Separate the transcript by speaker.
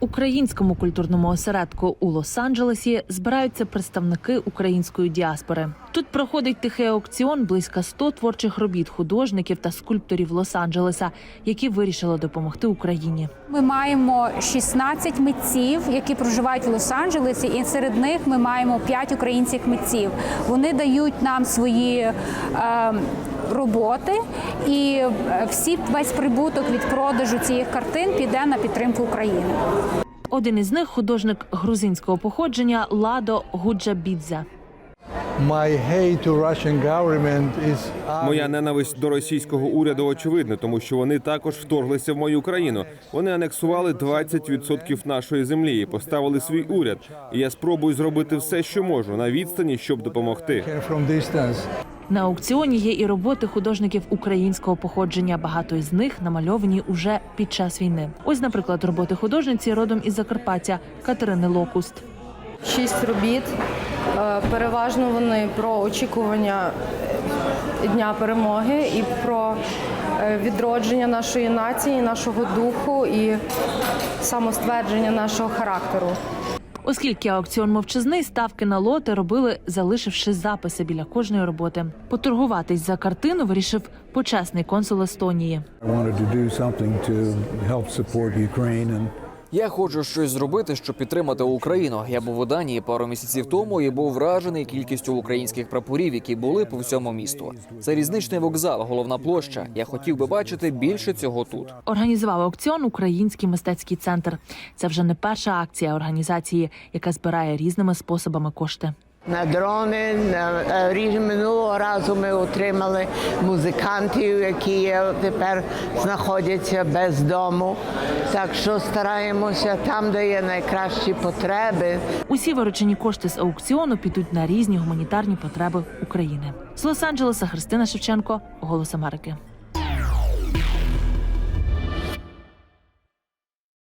Speaker 1: Українському культурному осередку у Лос-Анджелесі збираються представники української діаспори. Тут проходить тихий аукціон близько 100 творчих робіт художників та скульпторів Лос-Анджелеса, які вирішили допомогти Україні.
Speaker 2: Ми маємо 16 митців, які проживають в Лос-Анджелесі, і серед них ми маємо 5 українських митців. Вони дають нам свої е, роботи, і е, всі весь прибуток від продажу цих картин піде на підтримку України.
Speaker 1: Один із них художник грузинського походження Ладо Гуджабідзе.
Speaker 3: Моя ненависть до російського уряду очевидна, тому що вони також вторглися в мою країну. Вони анексували 20% нашої землі і поставили свій уряд. І я спробую зробити все, що можу на відстані, щоб допомогти.
Speaker 1: На аукціоні є і роботи художників українського походження. Багато із них намальовані уже під час війни. Ось, наприклад, роботи художниці родом із Закарпаття Катерини Локуст.
Speaker 4: шість робіт. Е, Переважно вони про очікування е, дня перемоги і про е, відродження нашої нації, нашого духу і самоствердження нашого характеру.
Speaker 1: Оскільки аукціон мовчазний, ставки на лоти робили, залишивши записи біля кожної роботи. Поторгуватись за картину вирішив почесний консул Естонії.
Speaker 5: Я хочу щось зробити, щоб підтримати Україну. Я був у Данії пару місяців тому і був вражений кількістю українських прапорів, які були по всьому місту. Це різничний вокзал, головна площа. Я хотів би бачити більше цього тут.
Speaker 1: Організував аукціон Український мистецький центр. Це вже не перша акція організації, яка збирає різними способами кошти.
Speaker 6: На дрони на е, ріж минулого разу ми отримали музикантів, які тепер знаходяться без дому. Так що стараємося там, де є найкращі потреби,
Speaker 1: Усі виручені кошти з аукціону підуть на різні гуманітарні потреби України. З Лос-Анджелеса Христина Шевченко, Голос Америки.